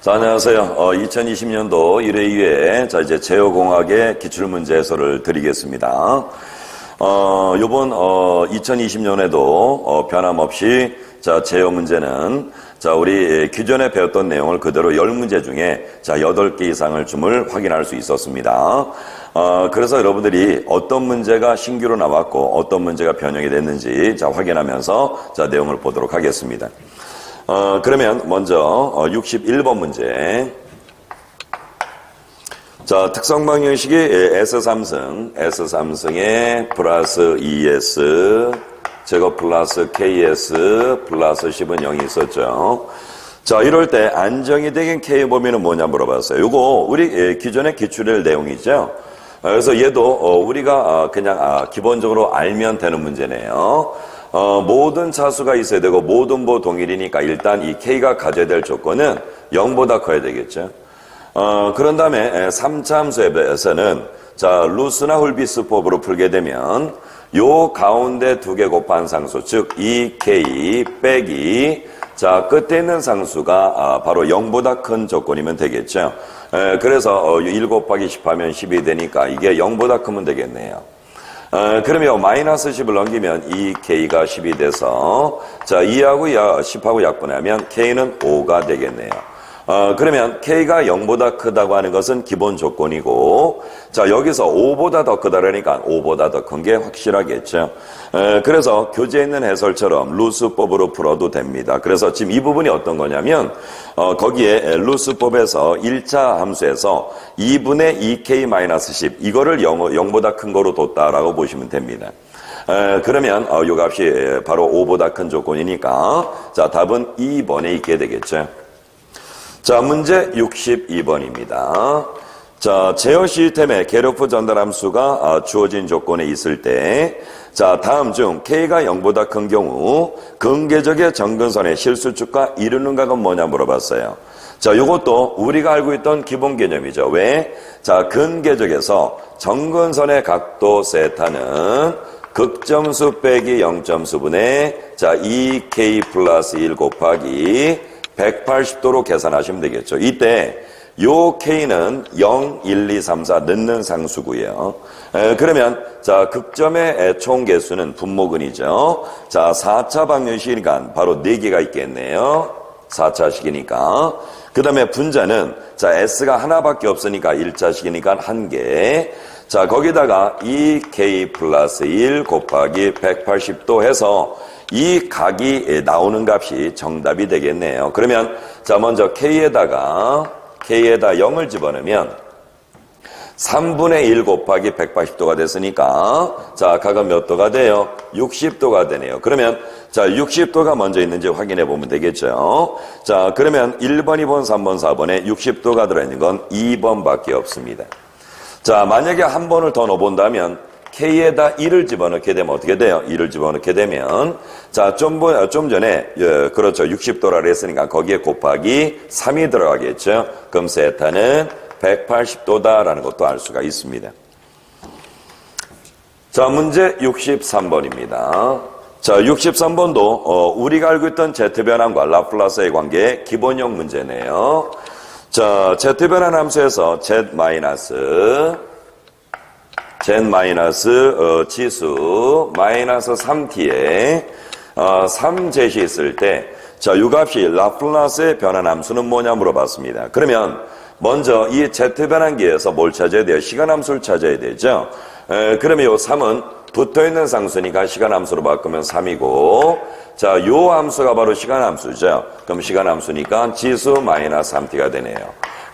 자, 안녕하세요. 어, 2020년도 1회 2회, 자, 이제 제어공학의 기출문제 해설을 드리겠습니다. 어, 요번, 어, 2020년에도, 어, 변함없이, 자, 제어 문제는, 자, 우리 기존에 배웠던 내용을 그대로 10문제 중에, 자, 8개 이상을 줌을 확인할 수 있었습니다. 어, 그래서 여러분들이 어떤 문제가 신규로 나왔고, 어떤 문제가 변형이 됐는지, 자, 확인하면서, 자, 내용을 보도록 하겠습니다. 어, 그러면 먼저 어, 61번 문제. 자, 특성 방정식이 S3승, S3승에 플러스 ES, 제곱 플러스 KS, 플러스 10은 0이 있었죠. 자, 이럴 때 안정이 되긴 K 범위는 뭐냐 물어봤어요. 요거 우리 예, 기존에 기출할 내용이죠. 어, 그래서 얘도 어, 우리가 어, 그냥 아, 기본적으로 알면 되는 문제네요. 어, 모든 차수가 있어야 되고 모든 보 동일이니까 일단 이 K가 가져야 될 조건은 0보다 커야 되겠죠. 어, 그런 다음에 3차함수에서는 자 루스나 훌비스법으로 풀게 되면 요 가운데 두 개 곱한 상수 즉 2K 빼기 자 끝에 있는 상수가 아, 바로 0보다 큰 조건이면 되겠죠. 에, 그래서 어, 1 곱하기 10 하면 10이 되니까 이게 0보다 크면 되겠네요. 어, 그러면 마이너스 10을 넘기면 이 K가 10이 돼서 자 2하고 10하고 약분하면 K는 5가 되겠네요. 어, 그러면 K가 0보다 크다고 하는 것은 기본 조건이고 자 여기서 5보다 더 크다라니까 5보다 더 큰 게 확실하겠죠. 에, 그래서 교재에 있는 해설처럼 루스법으로 풀어도 됩니다. 그래서 지금 이 부분이 어떤 거냐면 어, 거기에 루스법에서 1차 함수에서 2분의 2K-10 이거를 0, 0보다 큰 거로 뒀다라고 보시면 됩니다. 에, 그러면 어, 요 값이 바로 5보다 큰 조건이니까 자 답은 2번에 있게 되겠죠. 자, 문제 62번입니다. 자, 제어 시스템의 계력부 전달 함수가 아, 주어진 조건에 있을 때, 자, 다음 중 K가 0보다 큰 경우, 근계적의 정근선의 실수축과 이루는 각은 뭐냐 물어봤어요. 자, 요것도 우리가 알고 있던 기본 개념이죠. 왜? 자, 근계적에서 정근선의 각도 세타는 극점수 빼기 0점수분의 자, 2K 플러스 1 곱하기 180도로 계산하시면 되겠죠. 이때 요 K는 0, 1, 2, 3, 4 넣는 상수고요. 에, 그러면 자 극점의 총 개수는 분모근이죠. 자 4차 방정식이니까 바로 4개가 있겠네요. 4차 식이니까. 그 다음에 분자는 자 S가 하나밖에 없으니까 1차 식이니까 1개. 자 거기다가 2K 플러스 1 곱하기 180도 해서 이 각이 나오는 값이 정답이 되겠네요. 그러면 자 먼저 K에다가 K에다 0을 집어넣으면 3분의 1 곱하기 180도가 됐으니까 자 각은 몇 도가 돼요? 60도가 되네요. 그러면 자 60도가 먼저 있는지 확인해 보면 되겠죠. 자 그러면 1번, 2번, 3번, 4번에 60도가 들어있는 건 2번밖에 없습니다. 자 만약에 한 번을 더 넣어본다면 K에다 1을 집어넣게 되면 어떻게 돼요? 1을 집어넣게 되면 자, 좀, 좀 전에 예, 그렇죠. 60도라 그랬으니까 거기에 곱하기 3이 들어가겠죠. 그럼 세타는 180도다라는 것도 알 수가 있습니다. 자, 문제 63번입니다. 자, 63번도 어, 우리가 알고 있던 제트 변환과 라플라스의 관계의 기본형 문제네요. 자, 제트 변환 함수에서 z 마이너스 z 마이너스 어, 지수 마이너스 3t에 어, 3제시 있을 때 자, 이 값이 라플라스의 변환 함수는 뭐냐 물어봤습니다. 그러면 먼저 이 z 변환기에서 뭘 찾아야 돼요? 시간 함수를 찾아야 되죠. 에, 그러면 요 3은 붙어 있는 상수니까 시간 함수로 바꾸면 3이고 자, 요 함수가 바로 시간 함수죠. 그럼 시간 함수니까 지수 마이너스 3t가 되네요.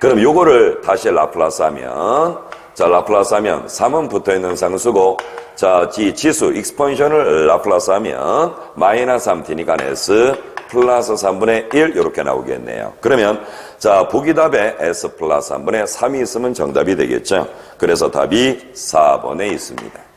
그럼 요거를 다시 라플라스 하면 자, 라플라스 하면 3은 붙어 있는 상수고, 자, 지, 지수, 익스펀션을 라플라스 하면 마이너스 3t니까 s 플러스 3분의 1 이렇게 나오겠네요. 그러면 자, 보기 답에 s 플러스 3분의 3이 있으면 정답이 되겠죠. 그래서 답이 4번에 있습니다.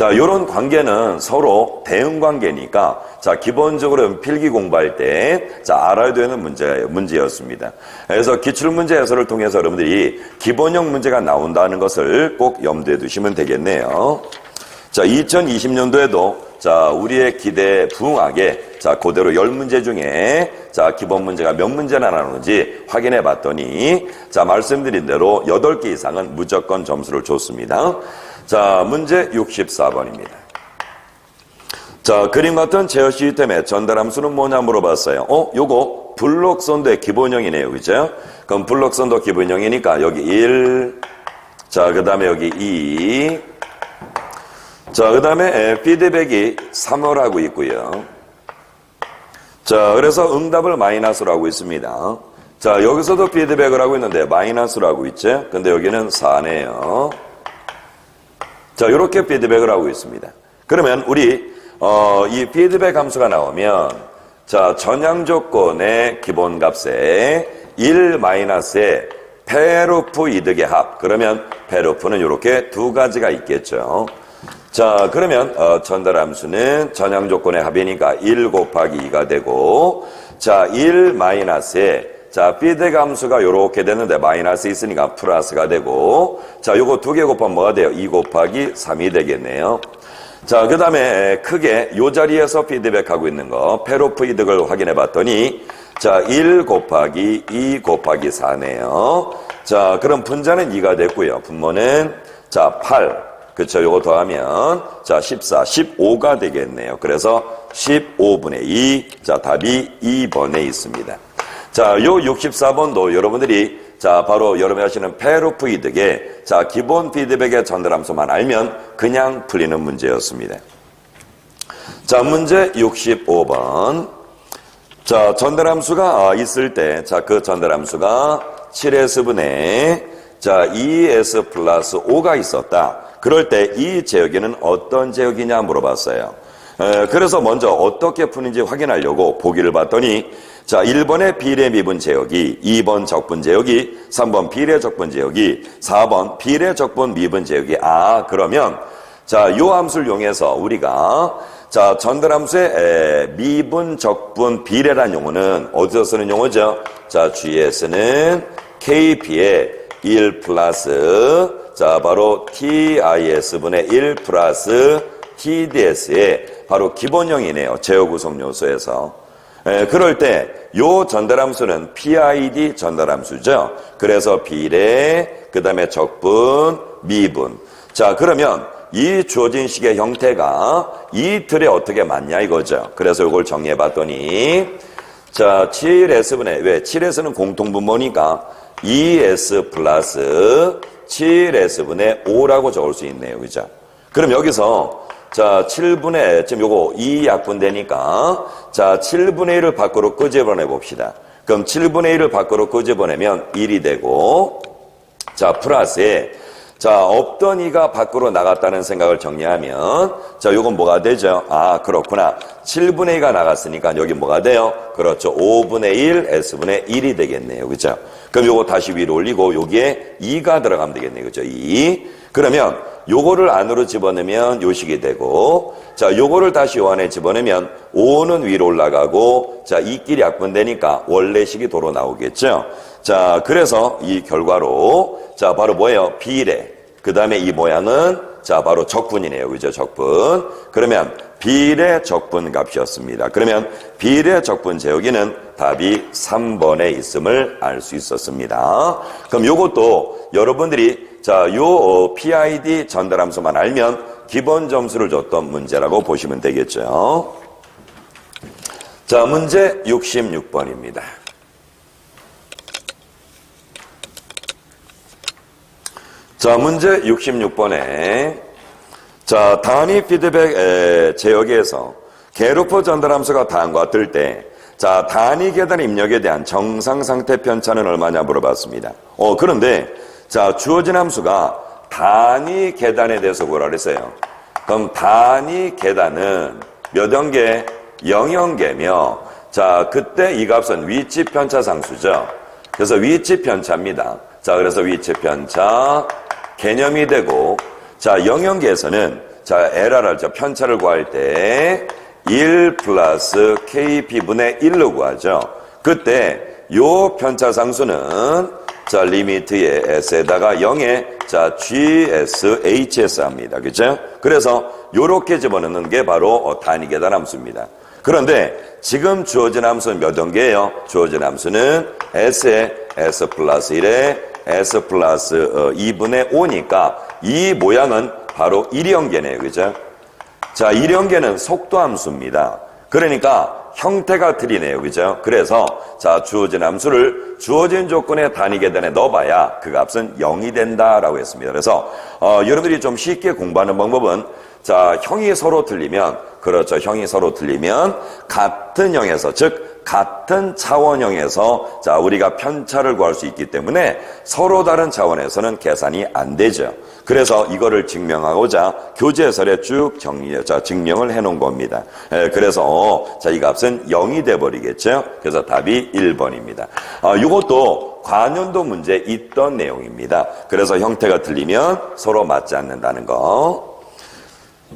자, 요런 관계는 서로 대응 관계니까, 자, 기본적으로 필기 공부할 때, 자, 알아야 되는 문제, 문제였습니다. 그래서 기출문제 해설을 통해서 여러분들이 기본형 문제가 나온다는 것을 꼭 염두에 두시면 되겠네요. 자, 2020년도에도 자, 우리의 기대에 부응하게 자, 그대로 열 문제 중에 자, 기본 문제가 몇 문제나 나오는지 확인해 봤더니 자, 말씀드린 대로 8개 이상은 무조건 점수를 줬습니다. 자, 문제 64번입니다. 자, 그림 같은 제어 시스템의 전달 함수는 뭐냐 물어봤어요. 어, 요거 블록 선도의 기본형이네요. 그죠? 그럼 블록 선도 기본형이니까 여기 1, 자, 그 다음에 여기 2, 자, 그 다음에 피드백이 3을 하고 있고요. 자, 그래서 응답을 마이너스로 하고 있습니다. 자, 여기서도 피드백을 하고 있는데 마이너스로 하고 있죠? 근데 여기는 4네요. 자, 이렇게 피드백을 하고 있습니다. 그러면 우리 어, 이 피드백 함수가 나오면 자, 전향 조건의 기본 값에 1 마이너스의 페루프 이득의 합. 그러면 페루프는 이렇게 두 가지가 있겠죠. 자, 그러면 어, 전달 함수는 전향 조건의 합이니까 1 곱하기 2가 되고 자, 1 마이너스에 자, 피드백 함수가 이렇게 되는데 마이너스 있으니까 플러스가 되고 자, 요거 두 개 곱하면 뭐가 돼요? 2 곱하기 3이 되겠네요. 자, 그 다음에 크게 요 자리에서 피드백하고 있는 거, 페로프 이득을 확인해 봤더니, 자, 1 곱하기 2 곱하기 4네요. 자, 그럼 분자는 2가 됐고요. 분모는, 자, 8. 그쵸. 요거 더하면, 자, 14, 15가 되겠네요. 그래서 15분의 2. 자, 답이 2번에 있습니다. 자, 요 64번도 여러분들이 자, 바로 여러분이 하시는 페루프 이득의 자, 기본 피드백의 전달함수만 알면 그냥 풀리는 문제였습니다. 자, 문제 65번. 자, 전달함수가 있을 때, 자, 그 전달함수가 7S분의 자, 2S 플러스 5가 있었다. 그럴 때 이 제역에는 어떤 제역이냐 물어봤어요. 에, 그래서 먼저 어떻게 푸는지 확인하려고 보기를 봤더니 자, 1번의 비례 미분 제역이, 2번 적분 제역이, 3번 비례 적분 제역이, 4번 비례 적분 미분 제역이, 아, 그러면, 자, 요 함수를 이용해서 우리가, 자, 전달함수의 에, 미분, 적분, 비례란 용어는 어디서 쓰는 용어죠? 자, GS는 KP의 1 플러스, 자, 바로 TIS분의 1 플러스 TDS의 바로 기본형이네요. 제어 구성 요소에서. 에, 그럴 때 요 전달함수는 PID 전달함수죠. 그래서 비례, 그 다음에 적분, 미분. 자 그러면 이 주어진 식의 형태가 이 틀에 어떻게 맞냐 이거죠. 그래서 이걸 정리해 봤더니 자 7S분의 왜 7S는 공통분모니까 2S 플러스 7S분의 5라고 적을 수 있네요. 그죠? 그럼 여기서 자, 7분의, 지금 요거 2 약분 되니까, 자, 7분의 1을 밖으로 끄집어내 봅시다. 그럼 7분의 1을 밖으로 끄집어내면 1이 되고, 자, 플러스에, 자, 없던 2가 밖으로 나갔다는 생각을 정리하면, 자, 요건 뭐가 되죠? 아, 그렇구나. 7분의 2가 나갔으니까 여기 뭐가 돼요? 그렇죠. 5분의 1, S분의 1이 되겠네요. 그죠? 그럼 요거 다시 위로 올리고, 여기에 2가 들어가면 되겠네요. 그죠? 2. 그러면, 요거를 안으로 집어넣으면 요식이 되고 자 요거를 다시 요 안에 집어넣으면 5는 위로 올라가고 자 이끼리 약분되니까 원래 식이 도로 나오겠죠? 자 그래서 이 결과로 자 바로 뭐예요? 비례. 그 다음에 이 모양은 자 바로 적분이네요. 그죠? 적분. 그러면 비례 적분 값이었습니다. 그러면 비례 적분 제어기는 답이 3번에 있음을 알 수 있었습니다. 그럼 요것도 여러분들이 자, 요 어, PID 전달함수만 알면 기본 점수를 줬던 문제라고 보시면 되겠죠. 자, 문제 66번입니다. 자, 문제 66번에 자, 단위 피드백 제역에서 게루프 전달함수가 다음과 같을 때 자, 단위 계단 입력에 대한 정상 상태 편차는 얼마냐 물어봤습니다. 어, 그런데 자, 주어진 함수가 단위 계단에 대해서 뭐라 그랬어요? 그럼 단위 계단은 몇 형계? 0형계며 자, 그때 이 값은 위치 편차 상수죠. 그래서 위치 편차입니다. 자, 그래서 위치 편차 개념이 되고 자, 0형계에서는 자, LRR, 자, 편차를 구할 때 1 플러스 KP분의 1로 구하죠. 그때 요 편차 상수는 자, 리미트에 s에다가 0에 자, gs, hs 합니다. 그죠? 그래서 요렇게 집어넣는 게 바로 어, 단위 계단 함수입니다. 그런데 지금 주어진 함수는 몇 원계예요? 주어진 함수는 s에 s 플러스 1에 s 플러스 2분의 5니까 이 모양은 바로 1형계네요. 그죠? 자, 1형계는 속도 함수입니다. 그러니까 형태가 틀리네요. 그죠? 그래서 자, 주어진 함수를 주어진 조건의 단위 계단에 넣어봐야 그 값은 0이 된다라고 했습니다. 그래서 어, 여러분들이 좀 쉽게 공부하는 방법은 자, 형이 서로 틀리면 그렇죠. 형이 서로 틀리면 같은 형에서 즉 같은 차원형에서 자 우리가 편차를 구할 수 있기 때문에 서로 다른 차원에서는 계산이 안 되죠. 그래서 이거를 증명하고자 교재설에 쭉 정리, 자 증명을 해놓은 겁니다. 에, 그래서 어, 자이 값은 0이 돼 버리겠죠. 그래서 답이 1번입니다. 아, 이것도 관연도 문제 있던 내용입니다. 그래서 형태가 틀리면 서로 맞지 않는다는 거.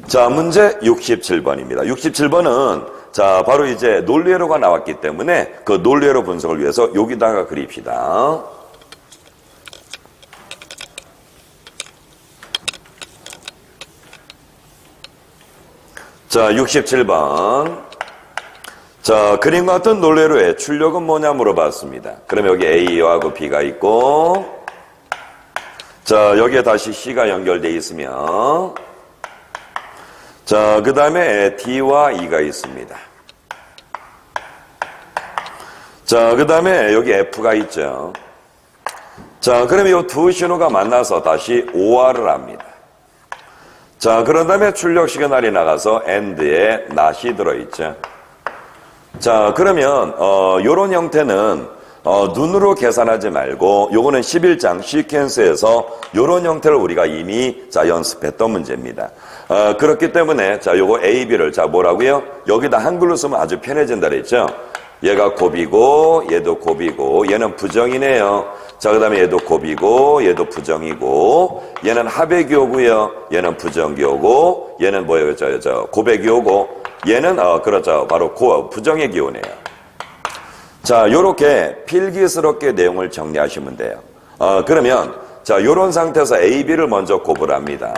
자, 문제 67번입니다. 67번은 자, 바로 이제 논리회로가 나왔기 때문에 그 논리회로 분석을 위해서 여기다가 그립시다. 자, 67번. 자, 그림과 같은 논리회로의 출력은 뭐냐 물어봤습니다. 그럼 여기 A하고 B가 있고, 자, 여기에 다시 C가 연결되어 있으면, 자, 그 다음에 D와 E가 있습니다. 자, 그 다음에 여기 F가 있죠. 자, 그러면 이 두 신호가 만나서 다시 OR을 합니다. 자, 그런 다음에 출력 시그널이 나가서 AND에 낫이 들어있죠. 자, 그러면, 어, 요런 형태는, 어, 눈으로 계산하지 말고, 요거는 11장 시퀀스에서 요런 형태를 우리가 이미, 자, 연습했던 문제입니다. 어, 그렇기 때문에, 자, 요거 A, B를, 자, 뭐라고요? 여기다 한글로 쓰면 아주 편해진다 그랬죠? 얘가 곱이고, 얘도 곱이고, 얘는 부정이네요. 자, 그 다음에 얘도 곱이고, 얘도 부정이고, 얘는 합의교고요. 얘는 부정교고, 얘는 뭐예요? 저, 저, 고백교고, 얘는, 어, 그렇죠. 바로 고, 부정의 기호네요. 자, 요렇게 필기스럽게 내용을 정리하시면 돼요. 어, 그러면, 자, 요런 상태에서 A, B를 먼저 곱을 합니다.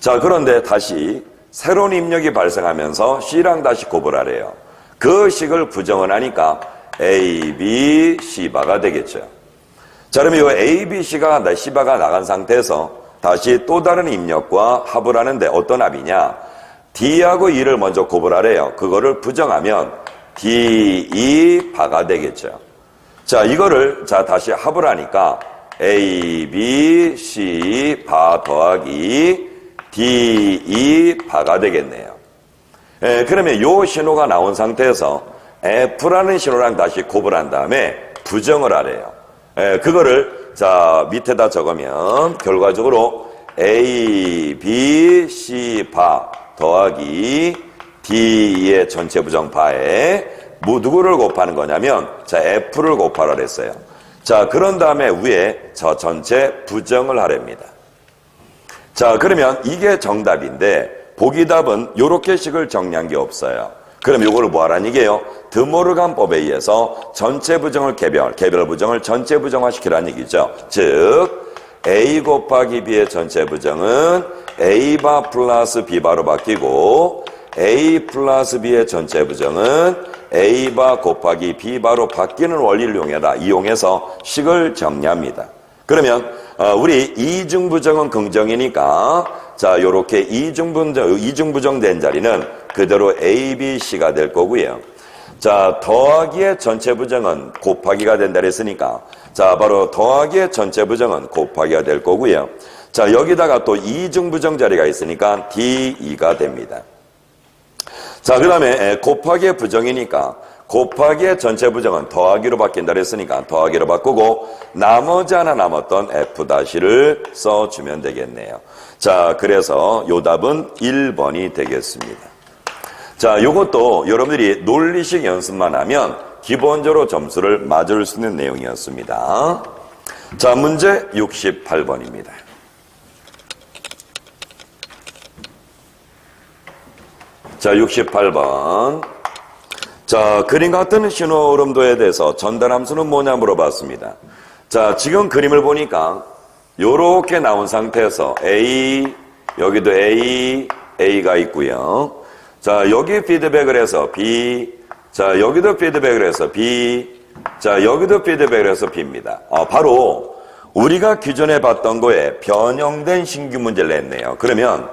자, 그런데 다시 새로운 입력이 발생하면서 C랑 다시 곱을 하래요. 그 식을 부정을 하니까 A, B, C바가 되겠죠. 자, 그러면 이 A, B, C가, C바가 나간 상태에서 다시 또 다른 입력과 합을 하는데 어떤 합이냐? D하고 E를 먼저 곱을 하래요. 그거를 부정하면 D, E, 바가 되겠죠. 자, 이거를 자 다시 합을 하니까 A, B, C, 바 더하기 D, E, 바가 되겠네요. 예, 그러면 요 신호가 나온 상태에서 F라는 신호랑 다시 곱을 한 다음에 부정을 하래요. 예, 그거를 자 밑에다 적으면 결과적으로 A, B, C, 바 더하기 D의 전체 부정 뭐 누구를 곱하는 거냐면 자 F를 곱하라 그랬어요. 자 그런 다음에 위에 저 전체 부정을 하랍니다. 자 그러면 이게 정답인데 보기 답은 요렇게 식을 정리한 게 없어요. 그럼 요거를 뭐 하라는 얘기예요? 드모르간법에 의해서 전체 부정을 개별, 개별 부정을 전체 부정화 시키라는 얘기죠. 즉 A 곱하기 B의 전체 부정은 A바 플러스 B바로 바뀌고 A 플러스 B의 전체 부정은 A바 곱하기 B바로 바뀌는 원리를 이용해라. 이용해서 식을 정리합니다. 그러면 어, 우리 이중부정은 긍정이니까 자 요렇게 이중부정, 이중부정된 자리는 그대로 A, B, C가 될 거고요. 자 더하기의 전체 부정은 곱하기가 된다 그랬으니까 자 바로 더하기의 전체 부정은 곱하기가 될 거고요. 자 여기다가 또 이중부정 자리가 있으니까 D, E가 됩니다. 자, 그 다음에 곱하기의 부정이니까 곱하기의 전체 부정은 더하기로 바뀐다 그랬으니까 더하기로 바꾸고 나머지 하나 남았던 F-를 써주면 되겠네요. 자, 그래서 요 답은 1번이 되겠습니다. 자, 요것도 여러분들이 논리식 연습만 하면 기본적으로 점수를 맞을 수 있는 내용이었습니다. 자, 문제 68번입니다. 자, 68번. 자, 그림 같은 신호 오름도에 대해서 전달 함수는 뭐냐 물어봤습니다. 자, 지금 그림을 보니까 요렇게 나온 상태에서 A, 여기도 A, A가 있고요. 자, 여기 피드백을 해서 B, 자, 여기도 피드백을 해서 B, 자, 여기도 피드백을 해서 B입니다. 아, 바로 우리가 기존에 봤던 거에 변형된 신규 문제를 냈네요. 그러면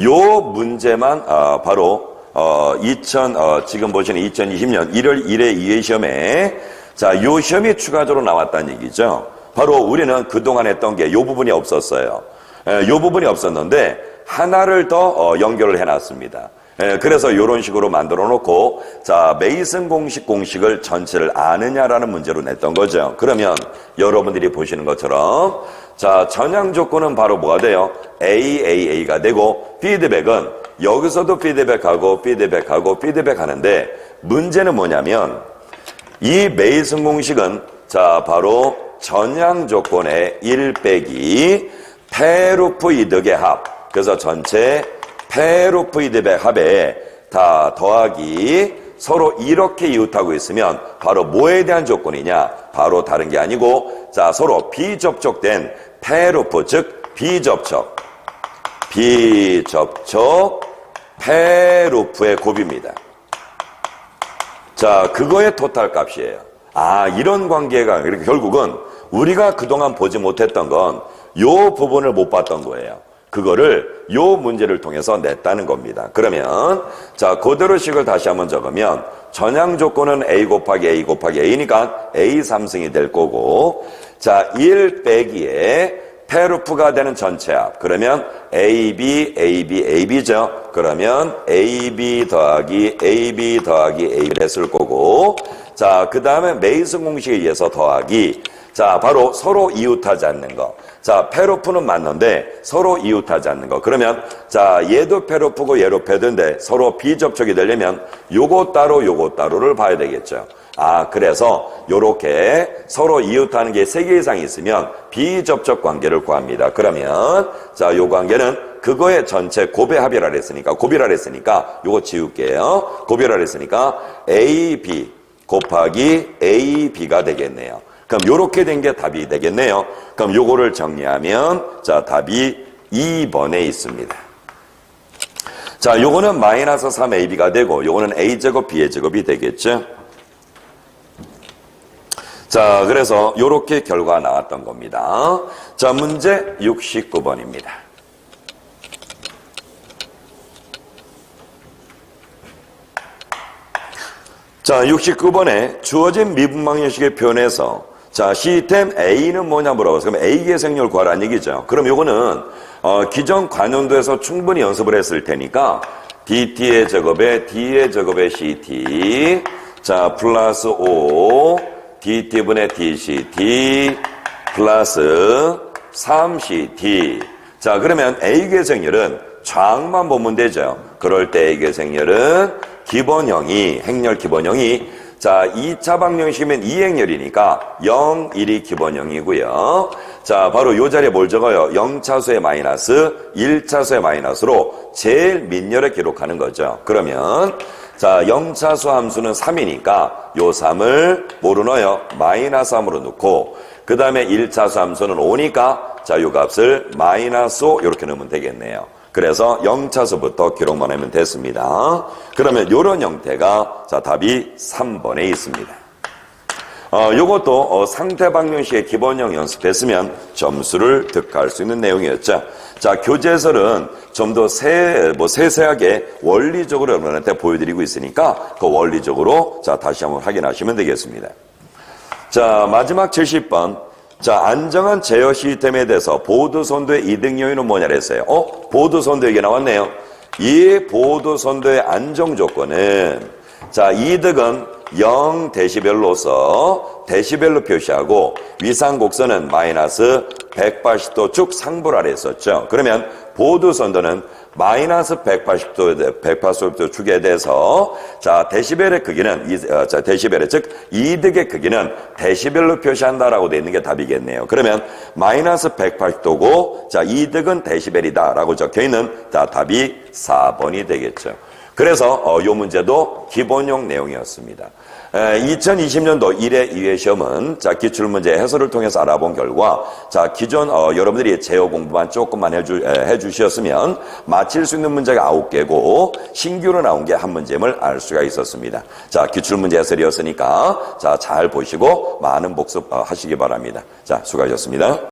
요 문제만 아, 바로 어, 2000 어, 지금 보시는 2020년 1월 1회 2회 시험에 자, 요 시험이 추가적으로 나왔다는 얘기죠. 바로 우리는 그동안 했던 게 요 부분이 없었어요. 에, 요 부분이 없었는데 하나를 더 어, 연결을 해놨습니다. 에, 그래서 이런 식으로 만들어 놓고 자 메이슨 공식 공식을 전체를 아느냐라는 문제로 냈던 거죠. 그러면 여러분들이 보시는 것처럼 자 전향 조건은 바로 뭐가 돼요? AAA가 되고 피드백은 여기서도 피드백하고 피드백하고 피드백하는데 문제는 뭐냐면 이 메이슨 공식은 자 바로 전향 조건의 1 빼기 페루프 이득의 합. 그래서 전체 페루프 이득의 합에 다 더하기 서로 이렇게 이웃하고 있으면 바로 뭐에 대한 조건이냐? 바로 다른 게 아니고 자 서로 비접촉된 페루프 즉 비접촉. 비접촉 페루프의 곱입니다. 자, 그거의 토탈 값이에요. 아, 이런 관계가, 이렇게 결국은 우리가 그동안 보지 못했던 건 요 부분을 못 봤던 거예요. 그거를 요 문제를 통해서 냈다는 겁니다. 그러면, 자, 그대로 식을 다시 한번 적으면, 전향 조건은 A 곱하기 A 곱하기 A니까 A 3승이 될 거고, 자, 1 빼기에 페루프가 되는 전체 합. 그러면 AB, AB, AB죠. 그러면 AB 더하기 AB 더하기 AB를 했을 거고, 자, 그 다음에 메이슨 공식에 의해서 더하기. 자, 바로 서로 이웃하지 않는 거. 자, 페로프는 맞는데 서로 이웃하지 않는 거. 그러면 자, 얘도 페로프고 얘로 페드인데 서로 비접촉이 되려면 요거 따로 요거 따로를 봐야 되겠죠. 아, 그래서 요렇게 서로 이웃하는 게 세 개 이상 있으면 비접촉 관계를 구합니다. 그러면 자, 요 관계는 그거의 전체 합이라 그랬으니까 곱이라 그랬으니까 요거 지울게요. 곱이라 그랬으니까 AB 곱하기 AB가 되겠네요. 그럼 요렇게 된 게 답이 되겠네요. 그럼 요거를 정리하면 자, 답이 2번에 있습니다. 자, 요거는 마이너스 3AB가 되고 요거는 A제곱 B의 제곱이 되겠죠. 자, 그래서 요렇게 결과가 나왔던 겁니다. 자, 문제 69번입니다. 자, 69번에 주어진 미분방정식의 표현에서 자, 시스템 A는 뭐냐 물어봐서 그럼 A 계생률 구하라는 얘기죠. 그럼 요거는 어, 기존 관용도에서 충분히 연습을 했을 테니까 DT의 제곱에 D의 제곱에 CT 자, 플러스 5 DT분의 DCT 플러스 3CT 자, 그러면 A 계생률은 좌항만 보면 되죠. 그럴 때 A 계생률은 기본형이 행렬 기본형이 자, 2차 방정식이면 2행렬이니까 0, 1이 기본형이고요. 자, 바로 요 자리에 뭘 적어요? 0차수의 마이너스, 1차수의 마이너스로 제일 민열을 기록하는 거죠. 그러면 자, 0차수 함수는 3이니까 요 3을 뭐로 넣어요? 마이너스 3으로 넣고 그 다음에 1차수 함수는 5니까 자, 요 값을 마이너스 5 이렇게 넣으면 되겠네요. 그래서 0차수부터 기록만 하면 됐습니다. 그러면 이런 형태가 자 답이 3번에 있습니다. 어, 요것도 어, 상태 방정식의 기본형 연습했으면 점수를 득할 수 있는 내용이었죠. 자, 교재설은 좀 더 세, 뭐 세세하게 원리적으로 여러분한테 보여드리고 있으니까 그 원리적으로 자, 다시 한번 확인하시면 되겠습니다. 자, 마지막 70번. 자, 안정한 제어 시스템에 대해서 보드 선도의 이득 요인은 뭐냐 그랬어요. 어? 보드 선도 얘기 나왔네요. 이 보드 선도의 안정 조건은 자, 이득은 0 데시벨로서 데시벨로 표시하고 위상 곡선은 마이너스 180도 쭉 상부를 했었죠. 그러면 보드 선도는 마이너스 180도, 180도 축에 대해서, 자, 데시벨의 크기는, 이, 어, 자, 데시벨의, 즉, 이득의 크기는 데시벨로 표시한다라고 되어 있는 게 답이겠네요. 그러면, 마이너스 180도고, 자, 이득은 데시벨이다. 라고 적혀 있는, 자, 답이 4번이 되겠죠. 그래서, 어, 요 문제도 기본용 내용이었습니다. 2020년도 1회 2회 시험은 자 기출문제 해설을 통해서 알아본 결과 자 기존 어, 여러분들이 제어 공부만 조금만 해주, 에, 해주셨으면 맞힐 수 있는 문제가 9개고 신규로 나온 게 한 문제임을 알 수가 있었습니다. 자 기출문제 해설이었으니까 자 잘 보시고 많은 복습 어, 하시기 바랍니다. 자 수고하셨습니다.